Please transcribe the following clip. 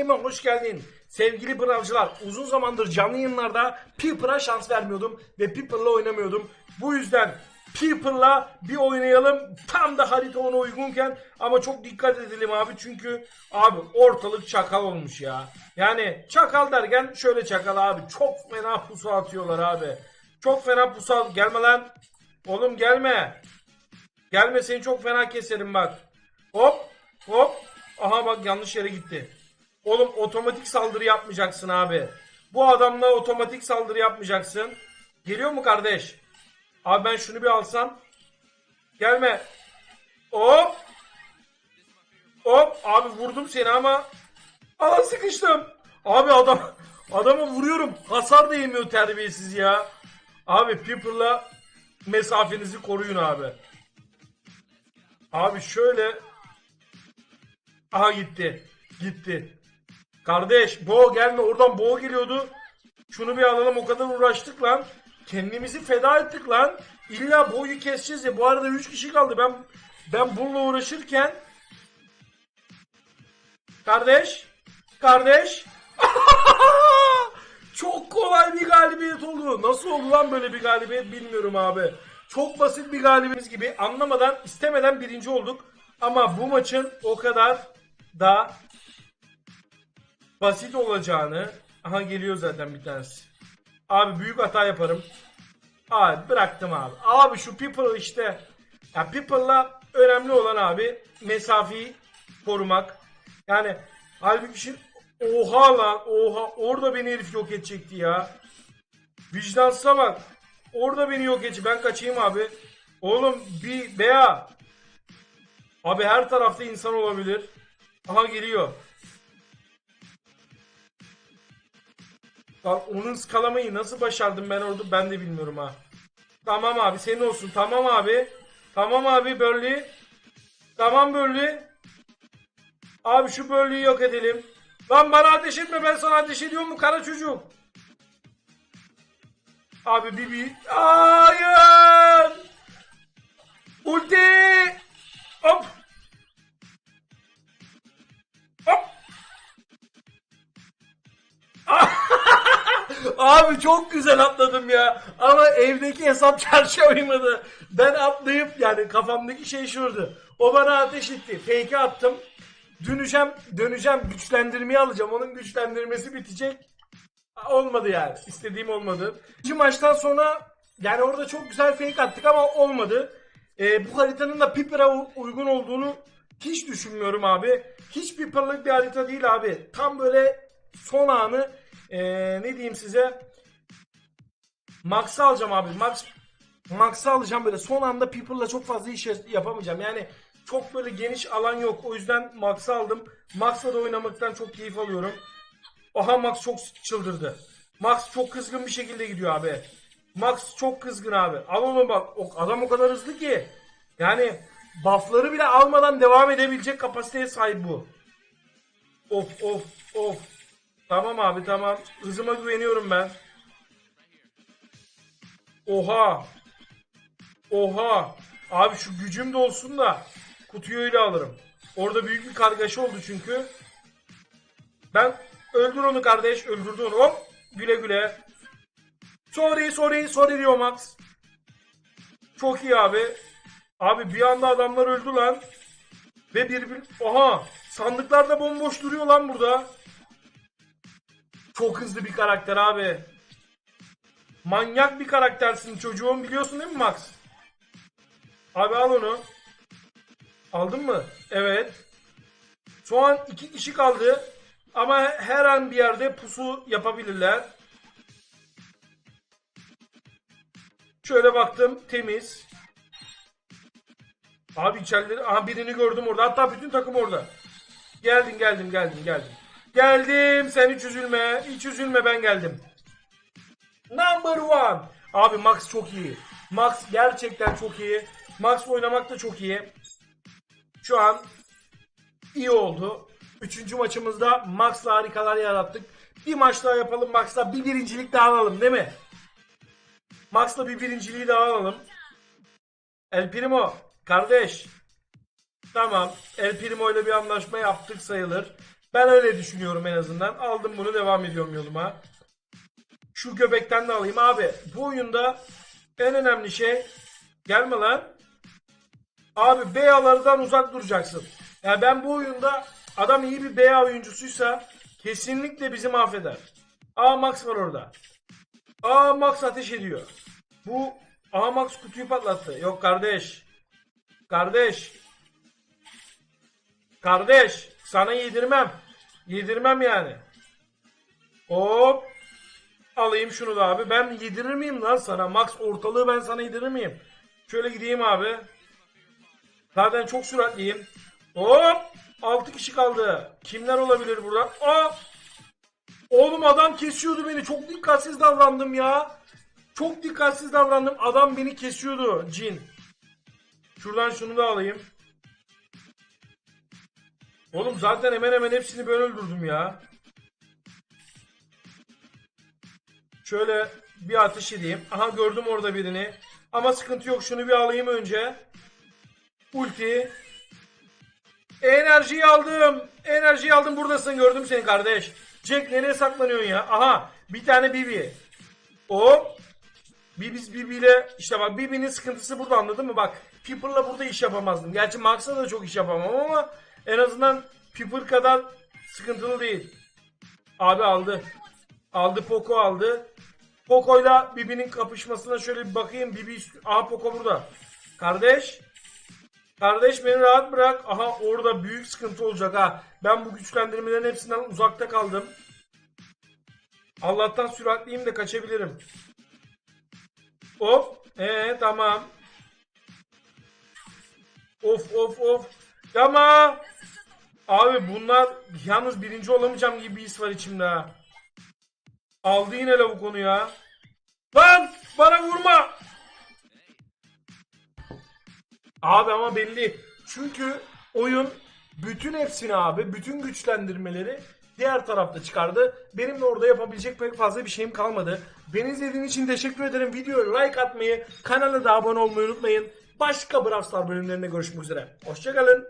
Game'e hoş geldin. Sevgili bravcılar uzun zamandır canlı yayınlarda Piper'a şans vermiyordum ve Piper'la oynamıyordum. Bu yüzden Piper'la bir oynayalım. Tam da harita ona uygunken ama çok dikkat edelim abi çünkü abi ortalık çakal olmuş ya. Yani çakal derken şöyle çakal abi çok fena pusu atıyorlar abi. Çok fena pusu at- gelme lan. Oğlum gelme. Gelme seni çok fena keserim bak. Hop hop. Aha bak yanlış yere gitti. Oğlum otomatik saldırı yapmayacaksın abi. Bu adamla otomatik saldırı yapmayacaksın. Geliyor mu kardeş? Abi ben şunu bir alsam. Gelme. Hop. Hop. Abi vurdum seni ama. Aa sıkıştım. Abi adam adama vuruyorum. Hasar da yemiyor terbiyesiz ya. Abi Piper'la mesafenizi koruyun abi. Abi şöyle Aha gitti. Gitti. Kardeş Bo gelme oradan Bo geliyordu. Şunu bir alalım o kadar uğraştık lan. Kendimizi feda ettik lan. İlla Bo'yu keseceğiz ya. Bu arada 3 kişi kaldı. Ben ben bununla uğraşırken Kardeş Kardeş Çok kolay bir galibiyet oldu. Nasıl oldu lan böyle bir galibiyet bilmiyorum abi. Çok basit bir galibimiz gibi anlamadan istemeden birinci olduk. Ama bu maçın o kadar da basit olacağını aha geliyor zaten bir tanesi. Abi büyük hata yaparım. Abi bıraktım abi. Abi şu people işte ya people'la önemli olan abi mesafeyi korumak. Yani halbuki şimdi oha lan oha orada beni herif yok edecekti ya. Vicdansıza bak. Orada beni yok edecek. Ben kaçayım abi. Oğlum bir bea. Abi her tarafta insan olabilir. Aha geliyor. Lan onun skalamayı nasıl başardım ben orada ben de bilmiyorum ha. Tamam abi senin olsun. Tamam abi. Tamam abi Burley. Tamam Burley. Abi şu Burley'i yok edelim. Lan bana ateş etme ben sana ateş ediyorum mu kara çocuk. Abi Bibi. Hayır. Ulti. Hop. Hop. Abi çok güzel atladım ya. Ama evdeki hesap çarşı uymadı. Ben atlayıp yani kafamdaki şey şurdu. O bana ateş etti. Fake'e attım. Döneceğim, döneceğim, güçlendirmeyi alacağım. Onun güçlendirmesi bitecek. Olmadı yani. İstediğim olmadı. İkinci maçtan sonra yani orada çok güzel fake attık ama olmadı. Ee, bu haritanın da Piper'a uygun olduğunu hiç düşünmüyorum abi. Hiç Piper'lık bir harita değil abi. Tam böyle son anı ee, ne diyeyim size Max'ı alacağım abi. Max Max'ı alacağım böyle. Son anda Piper'la çok fazla iş yapamayacağım. Yani çok böyle geniş alan yok. O yüzden Max'ı aldım. Max'la da oynamaktan çok keyif alıyorum. Aha Max çok çıldırdı. Max çok kızgın bir şekilde gidiyor abi. Max çok kızgın abi. Al onu bak. Adam o kadar hızlı ki. Yani buffları bile almadan devam edebilecek kapasiteye sahip bu. Of of of. Tamam abi tamam. Hızıma güveniyorum ben. Oha. Oha. Abi şu gücüm de olsun da kutuyu öyle alırım. Orada büyük bir kargaşa oldu çünkü. Ben öldür onu kardeş. Öldürdü onu. Hop. Güle güle. Sorry sorry sorry diyor Max. Çok iyi abi. Abi bir anda adamlar öldü lan. Ve bir bir... Oha. Sandıklar da bomboş duruyor lan burada. Çok hızlı bir karakter abi. Manyak bir karaktersin çocuğum biliyorsun değil mi Max? Abi al onu. Aldın mı? Evet. Şu an iki kişi kaldı. Ama her an bir yerde pusu yapabilirler. Şöyle baktım temiz. Abi içerileri aha birini gördüm orada. Hatta bütün takım orada. Geldim geldim geldim geldim. Geldim sen hiç üzülme. Hiç üzülme ben geldim. Number one. Abi Max çok iyi. Max gerçekten çok iyi. Max oynamak da çok iyi. Şu an iyi oldu. Üçüncü maçımızda Max'la harikalar yarattık. Bir maç daha yapalım Max'la bir birincilik daha alalım değil mi? Max'la bir birinciliği daha alalım. El Primo kardeş. Tamam El Primo ile bir anlaşma yaptık sayılır. Ben öyle düşünüyorum en azından. Aldım bunu devam ediyorum yoluma. Şu göbekten de alayım abi. Bu oyunda en önemli şey gelme lan. Abi beyalardan uzak duracaksın. Yani ben bu oyunda adam iyi bir beya oyuncusuysa kesinlikle bizi mahveder. Aa Max var orada. Aa Max ateş ediyor. Bu Aa Max kutuyu patlattı. Yok kardeş. Kardeş. Kardeş. Sana yedirmem. Yedirmem yani. Hop. Alayım şunu da abi. Ben yedirir miyim lan sana? Max ortalığı ben sana yedirir miyim? Şöyle gideyim abi. Zaten çok süratliyim. Hop! 6 kişi kaldı. Kimler olabilir burada? Aa! Oğlum adam kesiyordu beni. Çok dikkatsiz davrandım ya. Çok dikkatsiz davrandım. Adam beni kesiyordu. Cin. Şuradan şunu da alayım. Oğlum zaten hemen hemen hepsini ben öldürdüm ya. Şöyle bir ateş edeyim. Aha gördüm orada birini. Ama sıkıntı yok. Şunu bir alayım önce. Ulti. Enerjiyi aldım. Enerjiyi aldım. Buradasın. Gördüm seni kardeş. Jack nereye saklanıyorsun ya? Aha. Bir tane Bibi. O. Bibiz Bibi ile işte bak Bibi'nin sıkıntısı burada anladın mı? Bak Piper'la burada iş yapamazdım. Gerçi Max'la da çok iş yapamam ama en azından Piper kadar sıkıntılı değil. Abi aldı. Aldı Poco aldı. Poco'yla Bibi'nin kapışmasına şöyle bir bakayım. Bibi. Aha Poco burada. Kardeş. Kardeş beni rahat bırak. Aha orada büyük sıkıntı olacak ha. Ben bu güçlendirmelerin hepsinden uzakta kaldım. Allah'tan süratliyim de kaçabilirim. Hop. Ee tamam. Of of of. Ama abi bunlar yalnız birinci olamayacağım gibi bir his var içimde ha. Aldı yine lavuk onu ya. Lan bana vurma. Abi ama belli. Çünkü oyun bütün hepsini abi, bütün güçlendirmeleri diğer tarafta çıkardı. Benim de orada yapabilecek pek fazla bir şeyim kalmadı. Beni izlediğiniz için teşekkür ederim. Videoya like atmayı, kanala da abone olmayı unutmayın. Başka Brawl Stars bölümlerinde görüşmek üzere. Hoşçakalın.